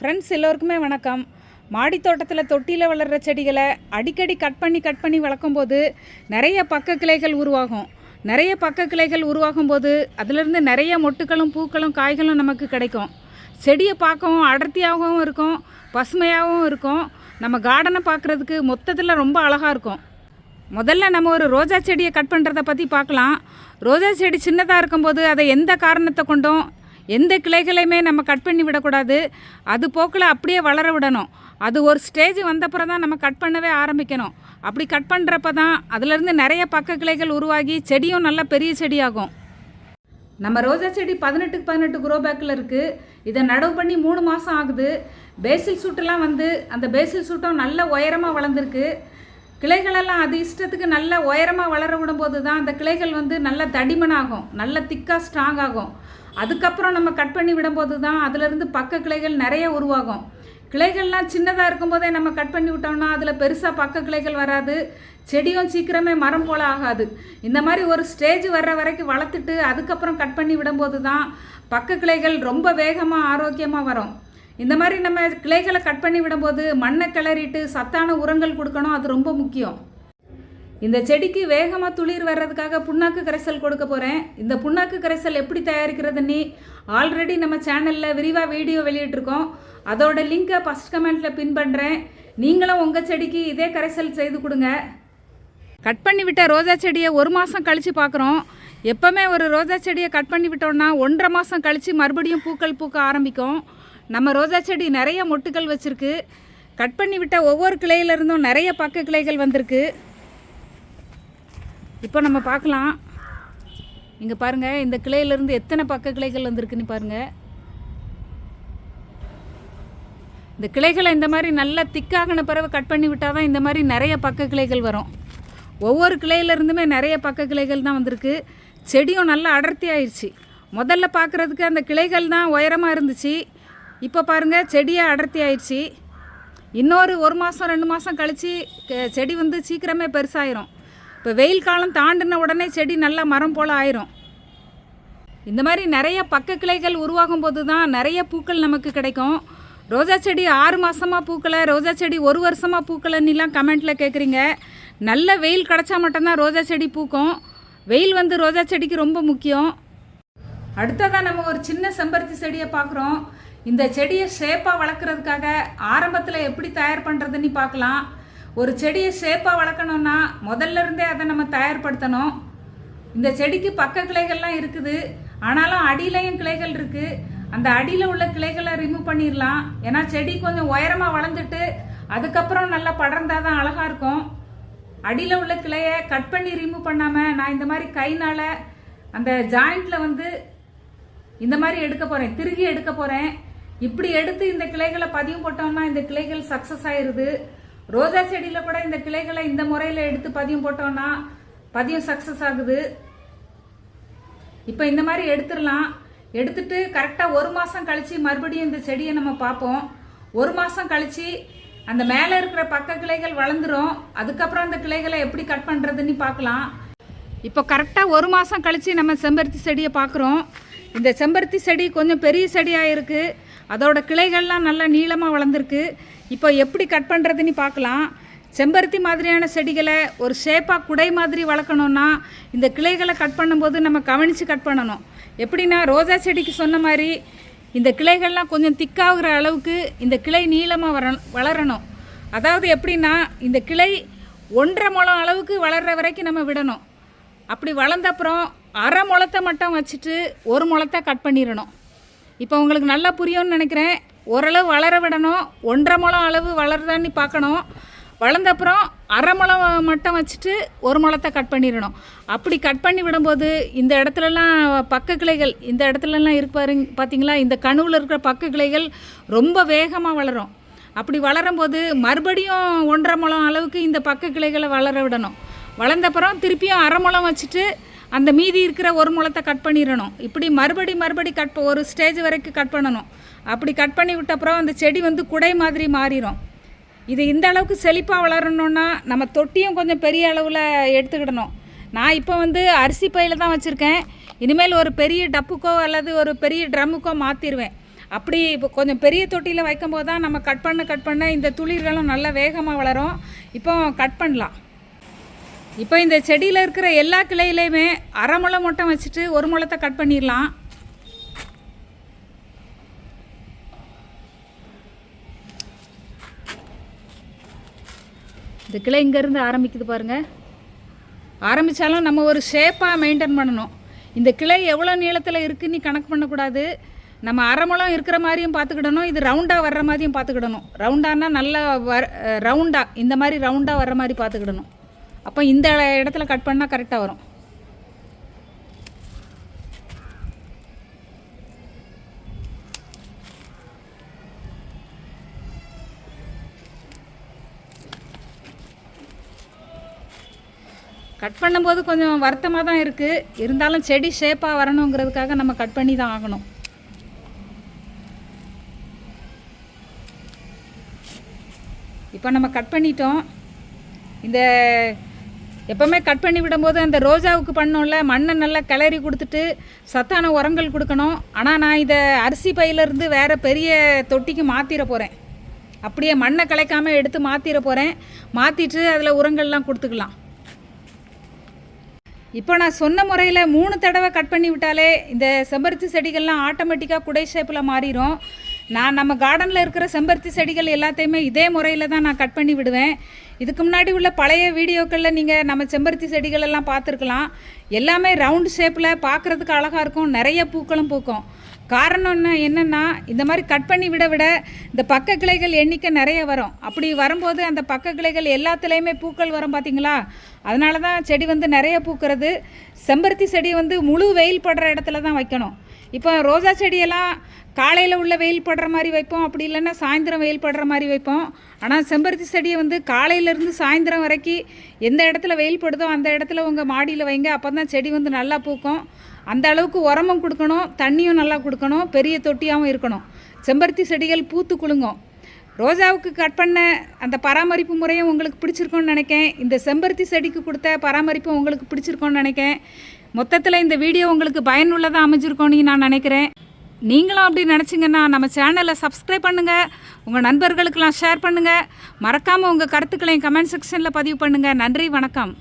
Friends எல்லோருக்குமே வணக்கம். மாடி தோட்டத்தில் தொட்டியில் வளர்கிற செடிகளை அடிக்கடி கட் பண்ணி கட் பண்ணி வளர்க்கும்போது நிறைய பக்க கிளைகள் உருவாகும். நிறைய பக்க கிளைகள் உருவாகும் போது அதிலிருந்து நிறைய மொட்டுக்களும் பூக்களும் காய்களும் நமக்கு கிடைக்கும். செடியை பார்க்கவும் அடர்த்தியாகவும் இருக்கும் பசுமையாகவும் இருக்கும். நம்ம கார்டனை பார்க்குறதுக்கு மொத்தத்தில் ரொம்ப அழகாக இருக்கும். முதல்ல நம்ம ஒரு ரோஜா செடியை கட் பண்ணுறத பற்றி பார்க்கலாம். ரோஜா செடி சின்னதாக இருக்கும்போது அதை எந்த காரணத்தை கொண்டும் எந்த கிளைகளையுமே நம்ம கட் பண்ணி விடக்கூடாது. அது போக்கில் அப்படியே வளர விடணும். அது ஒரு ஸ்டேஜ் வந்தப்புறம் தான் நம்ம கட் பண்ணவே ஆரம்பிக்கணும். அப்படி கட் பண்ணுறப்ப தான் அதுலேருந்து நிறைய பக்க கிளைகள் உருவாகி செடியும் நல்லா பெரிய செடியாகும். நம்ம ரோஜா செடி பதினெட்டுக்கு பதினெட்டு குரோ பேக்கில் இருக்குது இதை நடவு பண்ணி மூணு மாதம் ஆகுது. பேசில் சூட்டெல்லாம் வந்து அந்த பேசில் சூட்டும் நல்ல உயரமாக வளர்ந்துருக்கு. கிளைகளெல்லாம் அது இஷ்டத்துக்கு நல்ல உயரமாக வளர விடும்போது தான் அந்த கிளைகள் வந்து நல்ல தடிமனாகும். நல்ல திக்காக ஸ்ட்ராங் ஆகும். அதுக்கப்புறம் நம்ம கட் பண்ணி விடும்போது தான் அதிலிருந்து பக்க கிளைகள் நிறைய உருவாகும். கிளைகள்லாம் சின்னதாக இருக்கும்போதே நம்ம கட் பண்ணி விட்டோம்னா அதில் பெருசாக பக்க கிளைகள் வராது. செடியும் சீக்கிரமே மரம் போல் ஆகாது. இந்த மாதிரி ஒரு ஸ்டேஜ் வர்ற வரைக்கும் வளர்த்துட்டு அதுக்கப்புறம் கட் பண்ணி விடும்போது தான் பக்க கிளைகள் ரொம்ப வேகமாக ஆரோக்கியமாக வரும். இந்த மாதிரி நம்ம கிளைகளை கட் பண்ணி விடும்போது மண்ணை கிளறிட்டு சத்தான உரங்கள் கொடுக்கணும் அது ரொம்ப முக்கியம். இந்த செடிக்கு வேகமாக துளிர் வர்றதுக்காக புண்ணாக்கு கரைசல் கொடுக்க போகிறேன் இந்த புண்ணாக்கு கரைசல் எப்படி தயாரிக்கிறதுன்னு ஆல்ரெடி நம்ம சேனலில் விரிவாக வீடியோ வெளியிட்டிருக்கோம். அதோட லிங்கை ஃபஸ்ட் கமெண்ட்டில் பின் பண்ணுறேன் நீங்களும் உங்கள் செடிக்கு இதே கரைசல் செய்து கொடுங்க. கட் பண்ணி விட்ட ரோஜா செடியை ஒரு மாதம் கழித்து பார்க்குறோம் எப்போவுமே ஒரு ரோஜா செடியை கட் பண்ணி விட்டோம்னா ஒன்றரை மாதம் கழித்து மறுபடியும் பூக்கள் பூக்க ஆரம்பிக்கும். நம்ம ரோஜா செடி நிறைய மொட்டுகள் வச்சுருக்கு. கட் பண்ணி விட்ட ஒவ்வொரு கிளையிலிருந்தும் நிறைய பக்க கிளைகள் வந்திருக்கு. இப்போ நம்ம பார்க்கலாம். இங்கே பாருங்கள் இந்த கிளையிலேருந்து எத்தனை பக்க கிளைகள் வந்திருக்குன்னு பாருங்கள் இந்த கிளைகளை இந்த மாதிரி நல்லா திக்காகின பிறகு கட் பண்ணி விட்டால் தான் இந்த மாதிரி நிறைய பக்க கிளைகள் வரும். ஒவ்வொரு கிளையிலேருந்துமே நிறைய பக்க கிளைகள் தான் வந்திருக்கு. செடியும் நல்லா அடர்த்தி ஆயிடுச்சு முதல்ல பார்க்குறதுக்கு அந்த கிளைகள் தான் உயரமாக இருந்துச்சு. இப்போ பாருங்கள் செடியே அடர்த்தி ஆயிடுச்சு இன்னொரு ஒரு மாதம் ரெண்டு மாதம் கழித்து செடி வந்து சீக்கிரமே பெருசாயிரும். இப்போ வெயில் காலம் தாண்டின உடனே செடி நல்லா மரம் போல் ஆயிரும். இந்த மாதிரி நிறைய பக்க கிளைகள் உருவாகும் போது தான் நிறைய பூக்கள் நமக்கு கிடைக்கும். ரோஜா செடி ஆறு மாதமாக பூக்கலை ரோஜா செடி ஒரு வருஷமாக பூக்கலைன்னுலாம் கமெண்ட்டில் கேட்குறீங்க நல்ல வெயில் கிடச்சா மட்டும்தான் ரோஜா செடி பூக்கும். வெயில் வந்து ரோஜா செடிக்கு ரொம்ப முக்கியம். அடுத்ததாக நம்ம ஒரு சின்ன செம்பருத்தி செடியை பார்க்குறோம். இந்த செடியை ஷேப்பாக வளர்க்குறதுக்காக ஆரம்பத்தில் எப்படி தயார் பண்ணுறதுன்னு பார்க்கலாம். ஒரு செடியை ஷேப்பாக வளர்க்கணும்னா முதல்ல இருந்தே அதை நம்ம தயார்படுத்தணும். இந்த செடிக்கு பக்க கிளைகள்லாம் இருக்குது. ஆனாலும் அடியிலையும் கிளைகள் இருக்குது அந்த அடியில் உள்ள கிளைகளை ரிமூவ் பண்ணிடலாம் ஏன்னா செடி கொஞ்சம் உயரமாக வளர்ந்துட்டு அதுக்கப்புறம் நல்லா படர்ந்தாதான் தான் அழகாக இருக்கும். அடியில் உள்ள கிளையை கட் பண்ணி ரிமூவ் பண்ணாமல் நான் இந்த மாதிரி கைனால் அந்த ஜாயிண்ட்டில் வந்து இந்த மாதிரி எடுக்க போகிறேன் திருகி எடுக்க போகிறேன் இப்படி எடுத்து இந்த கிளைகளை பதிவு போட்டோம்னா இந்த கிளைகள் சக்ஸஸ் ஆயிடுது ரோஜா செடியில் கூட இந்த கிளைகளை இந்த முறையில் எடுத்து பதியம் போட்டோம்னா பதியம் சக்ஸஸ் ஆகுது. இப்போ இந்த மாதிரி எடுத்துடலாம். எடுத்துட்டு கரெக்டாக ஒரு மாதம் கழித்து மறுபடியும் இந்த செடியை நம்ம பார்ப்போம். ஒரு மாதம் கழித்து அந்த மேலே இருக்கிற பக்க கிளைகள் வளர்ந்துரும். அதுக்கப்புறம் அந்த கிளைகளை எப்படி கட் பண்ணுறதுன்னு பார்க்கலாம். இப்போ கரெக்டாக ஒரு மாதம் கழித்து நம்ம செம்பருத்தி செடியை பார்க்குறோம். இந்த செம்பருத்தி செடி கொஞ்சம் பெரிய செடியாக இருக்குது அதோட கிளைகள்லாம் நல்லா நீளமாக வளர்ந்துருக்கு. இப்போ எப்படி கட் பண்ணுறதுன்னு பார்க்கலாம். செம்பருத்தி மாதிரியான செடிகளை ஒரு ஷேப்பாக குடை மாதிரி வளர்க்கணுன்னா இந்த கிளைகளை கட் பண்ணும்போது நம்ம கவனித்து கட் பண்ணணும். எப்படின்னா ரோஜா செடிக்கு சொன்ன மாதிரி இந்த கிளைகள்லாம் கொஞ்சம் திக்காகிற அளவுக்கு இந்த கிளை நீளமாக வர வளரணும். அதாவது எப்படின்னா இந்த கிளை ஒன்றரை முழம் அளவுக்கு வளர்கிற வரைக்கும் நம்ம விடணும். அப்படி வளர்ந்தப்புறம் அரை முளத்தை மட்டும் வச்சுட்டு ஒரு முளத்தை கட் பண்ணிடணும். இப்போ உங்களுக்கு நல்லா புரியும்னு நினைக்கிறேன். ஓரளவு வளர விடணும். ஒன்றரை முளம் அளவு வளருதான்னு பார்க்கணும். வளர்ந்தப்புறம் அரை முளம் மட்டும் வச்சுட்டு ஒரு முளத்தை கட் பண்ணிடணும். அப்படி கட் பண்ணி விடும்போது இந்த இடத்துலலாம் பக்க கிளைகள் இந்த இடத்துலலாம் இருப்பாரு பார்த்தீங்களா இந்த கணுவில் இருக்கிற பக்க கிளைகள் ரொம்ப வேகமாக வளரும். அப்படி வளரும்போது மறுபடியும் ஒன்றரை முளம் அளவுக்கு இந்த பக்க கிளைகளை வளர விடணும். வளர்ந்தப்புறம் திருப்பியும் அரை முளம் வச்சுட்டு அந்த மீதி இருக்கிற ஒரு முளத்தை கட் பண்ணிடணும். இப்படி மறுபடி மறுபடி கட் ஒரு ஸ்டேஜ் வரைக்கும் கட் பண்ணணும். அப்படி கட் பண்ணி விட்ட அப்புறம் அந்த செடி வந்து குடை மாதிரி மாறிடும். இது இந்த அளவுக்கு செழிப்பாக வளரணுன்னா நம்ம தொட்டியும் கொஞ்சம் பெரிய அளவில் எடுத்துக்கிடணும். நான் இப்போ வந்து அரிசி பையில் தான் வச்சுருக்கேன். இனிமேல் ஒரு பெரிய டப்புக்கோ அல்லது ஒரு பெரிய ட்ரம்முக்கோ மாற்றிடுவேன் அப்படி இப்போ கொஞ்சம் பெரிய தொட்டியில் வைக்கும்போது தான் நம்ம கட் பண்ண கட் பண்ண இந்த துளிர்களும் நல்லா வேகமாக வளரும். இப்போ கட் பண்ணலாம். இப்போ இந்த செடியில் இருக்கிற எல்லா கிளையிலையுமே அரை முளை மட்டும் வச்சுட்டு ஒரு முளத்தை கட் பண்ணிடலாம். இந்த கிளை இங்கேருந்து ஆரம்பிக்குது பாருங்கள் ஆரம்பித்தாலும் நம்ம ஒரு ஷேப்பாக மெயின்டைன் பண்ணணும். இந்த கிளை எவ்வளோ நீளத்தில் இருக்குன்னு கணக்கு பண்ணக்கூடாது. நம்ம அரைமுளம் இருக்கிற மாதிரியும் பார்த்துக்கிடணும் இது ரவுண்டாக வர்ற மாதிரியும் பார்த்துக்கிடணும். ரவுண்டானா நல்லா வர ரவுண்டாக இந்த மாதிரி ரவுண்டாக வர்ற மாதிரி பார்த்துக்கிடணும். அப்போ இந்த இடத்துல கட் பண்ணால் கரெக்டாக வரும். கட் பண்ணும்போது கொஞ்சம் வருத்தமாக தான் இருக்குது இருந்தாலும் செடி ஷேப்பாக வரணுங்கிறதுக்காக நம்ம கட் பண்ணி தான் ஆகணும். இப்போ நம்ம கட் பண்ணிட்டோம். இந்த எப்போவுமே கட் பண்ணி விடும்போது அந்த ரோஜாவுக்கு பண்ணோம்ல மண்ணை நல்லா கிளறி கொடுத்துட்டு சத்தான உரங்கள் கொடுக்கணும். ஆனால் நான் இதை அரிசி பையிலேருந்து வேறு பெரிய தொட்டிக்கு மாற்றிட போகிறேன் அப்படியே மண்ணை கலைக்காமல் எடுத்து மாற்றிட போகிறேன் மாற்றிட்டு அதில் உரங்கள்லாம் கொடுத்துக்கலாம். இப்போ நான் சொன்ன முறையில் மூணு தடவை கட் பண்ணி விட்டாலே இந்த செம்பருத்தி செடிகள்லாம் ஆட்டோமேட்டிக்காக குடை ஷேப்பில் மாறிடும் நான் நம்ம கார்டனில் இருக்கிற செம்பருத்தி செடிகள் எல்லாத்தையுமே இதே முறையில் தான் நான் கட் பண்ணி விடுவேன். இதுக்கு முன்னாடி உள்ள பழைய வீடியோக்களில் நீங்கள் நம்ம செம்பருத்தி செடிகள் எல்லாம் பார்த்துருக்கலாம். எல்லாமே ரவுண்ட் ஷேப்பில் பார்க்குறதுக்கு அழகாக இருக்கும். நிறைய பூக்களும் பூக்கும். காரணம் என்ன என்னென்னா இந்த மாதிரி கட் பண்ணி விட விட இந்த பக்க கிளைகள் எண்ணிக்கை நிறைய வரும். அப்படி வரும்போது அந்த பக்க கிளைகள் எல்லாத்துலேயுமே பூக்கள் வரும் பார்த்தீங்களா அதனால தான் செடி வந்து நிறைய பூக்கிறது. செம்பருத்தி செடி வந்து முழு வெயில் படுற இடத்துல தான் வைக்கணும். இப்போ ரோஜா செடியெல்லாம் காலையில் உள்ள வெயில் படுற மாதிரி வைப்போம் அப்படி இல்லைன்னா சாயந்தரம் வெயில் படுற மாதிரி வைப்போம். ஆனால் செம்பருத்தி செடியை வந்து காலையிலேருந்து சாயந்தரம் வரைக்கும் எந்த இடத்துல வெயில் படுதோ அந்த இடத்துல உங்கள் மாடியில் வைங்க. அப்போ தான் செடி வந்து நல்லா பூக்கும். அந்த அளவுக்கு உரமும் கொடுக்கணும் தண்ணியும் நல்லா கொடுக்கணும் பெரிய தொட்டியாகவும் இருக்கணும். செம்பருத்தி செடிகள் பூத்து குலுங்கும். ரோஜாவுக்கு கட் பண்ண அந்த பராமரிப்பு முறையும் உங்களுக்கு பிடிச்சிருக்கோன்னு நினைக்கேன். இந்த செம்பருத்தி செடிக்கு கொடுத்த பராமரிப்பும் உங்களுக்கு பிடிச்சிருக்கோன்னு நினைக்கேன். மொத்தத்தில் இந்த வீடியோ உங்களுக்கு பயனுள்ளதாக அமைஞ்சிருக்கோன்னு நான் நினைக்கிறேன். நீங்களும் அப்படி நினச்சிங்கன்னா நம்ம சேனலை சப்ஸ்கிரைப் பண்ணுங்கள் உங்கள் நண்பர்களுக்கெல்லாம் ஷேர் பண்ணுங்கள் மறக்காமல் உங்கள் கருத்துக்களையும் கமெண்ட் செக்ஷனில் பதிவு பண்ணுங்கள் நன்றி வணக்கம்.